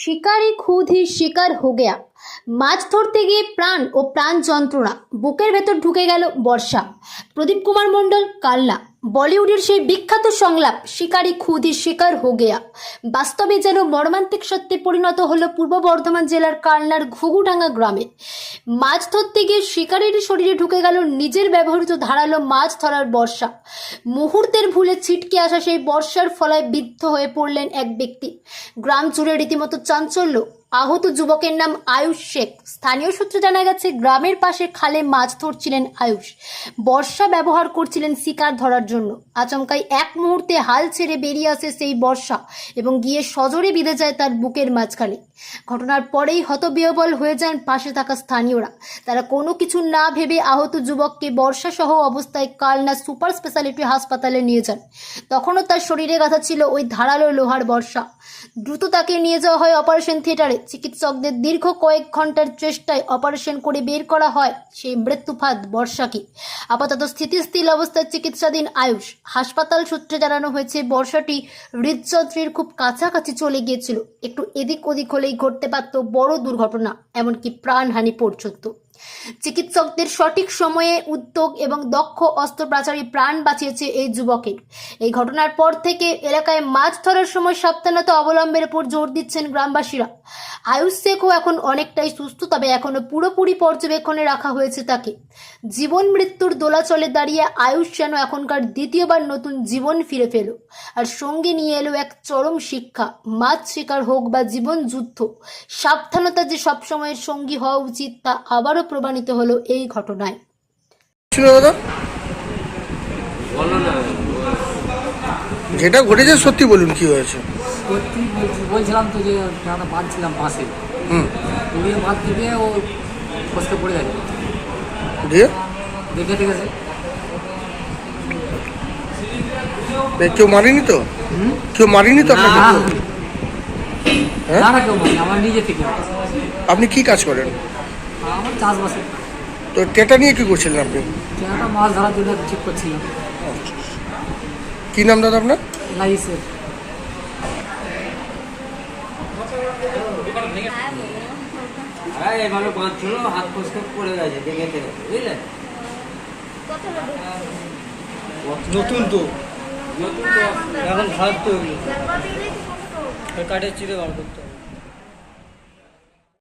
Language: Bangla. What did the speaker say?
শিকারি খুদ শিকার হো গেয়া। মাছ ধরতে গিয়ে প্রাণ ও প্রাণ যন্ত্রণা। বুকের ভেতর ঢুকে গেল বর্ষা। প্রদীপ কুমার মণ্ডল কাল্লা বলিউডের সেই বিখ্যাত সংলাপ, শিকারি খুদ শিকার হো গেয়া। বাস্তবে যেন মর্মান্তিক সত্যে পরিণত হলো পূর্ব বর্ধমান জেলার কালনার ঘুঘুডাঙ্গা গ্রামে। মাছ ধরতে গিয়ে শিকারির শরীরে ঢুকে গেল নিজের ব্যবহৃত ধারালো মাছ ধরার বর্ষা। মুহূর্তের ভুলে ছিটকে আসা সেই বর্ষার ফলায় বিদ্ধ হয়ে পড়লেন এক ব্যক্তি। গ্রাম জুড়ে রীতিমতো চাঞ্চল্য আহত যুবকের নাম আয়ুষ শেখ। স্থানীয় সূত্রে জানা গেছে, গ্রামের পাশে খালে মাছ ধরছিলেন আয়ুষ। বর্ষা ব্যবহার করছিলেন শিকার ধরার জন্য। আচমকাই এক মুহূর্তে হাল ছেড়ে বেরিয়ে আসে সেই বর্ষা এবং গিয়ে সজোরে বিঁধে যায় তার বুকের মাঝখানে। ঘটনার পরেই হতবিহবল হয়ে যান পাশে থাকা স্থানীয়রা। তারা কোনো কিছু না ভেবে আহত যুবককে বর্ষা সহ অবস্থায় কালনা সুপার স্পেশালিটি হাসপাতালে নিয়ে যান। তখনও তার শরীরে গাথা ছিল ওই ধারালো লোহার বর্ষা। দ্রুত তাকে নিয়ে যাওয়া হয় অপারেশন থিয়েটারে। চিকিৎসকদের দীর্ঘ কয়েক ঘণ্টার চেষ্টায় অপারেশন করে বের করা হয় সেই মৃত্যুফাত বর্ষাকে। আপাতত স্থিতিশীল অবস্থায় চিকিৎসাধীন আয়ুষ। হাসপাতাল সূত্রে জানানো হয়েছে, বর্ষাটি হৃদযন্ত্রের খুব কাছাকাছি চলে গিয়েছিল। একটু এদিক ওদিক হলেই ঘটতে পারত বড় দুর্ঘটনা, এমনকি প্রাণহানি পর্যন্ত। চিকিৎসকদের সঠিক সময়ে উদ্যোগ এবং দক্ষ অস্ত্রোপচারী প্রাণ বাঁচিয়েছে এই যুবকের। এই ঘটনার পর থেকে এলাকায় মাছ ধরার সময় সাবধানতা অবলম্বনের উপর জোর দিচ্ছেন গ্রামবাসীরা। আয়ুষ শেখও এখন অনেকটাই সুস্থ, তবে এখনও পুরোপুরি পর্যবেক্ষণে রাখা হয়েছে তাকে। জীবন মৃত্যুর দোলাচলে দাঁড়িয়ে আয়ুষ যেন এখনকার দ্বিতীয়বার নতুন জীবন ফিরে পেল। আর সঙ্গে নিয়ে এলো এক চরম শিক্ষা। মাছ শিকার হোক বা জীবন যুদ্ধ, সাবধানতা যে সবসময়ের সঙ্গী হওয়া উচিত তা আবারও প্রমাণিত হলো এই ঘটনায়। দাদা? যেটা ঘটেছে সত্যি বলুন কি হয়েছে? সত্যি বলছি- বলছিলাম তো যে বাঁধছিলাম উড়িয়ে বাঁধ থেকে ও ফসকে পড়ে গেছে। দিয়ে? দেখে ঠিক আছে। কেউ মারিনি তো? কেউ মারিনি তো আপনাকে? হ্যাঁ? না কেউ মানে আমার নিজে থেকে। আপনি কি কাজ করেন? আমার চাষবাসে। তো টেটা নিয়ে কি করছিলেন আপনি? একটা মাছ ধরার জন্য ঠিক করছিলাম। কি নাম দাদা আপনার? আরে এভাবে বাঁধছিল হাত ফসকে পড়ে গেছে দেখে দেখে বুঝলে? নতুন তো। নতুন তো এখন খারাপ তো কাঠের চিড়ে বার করতে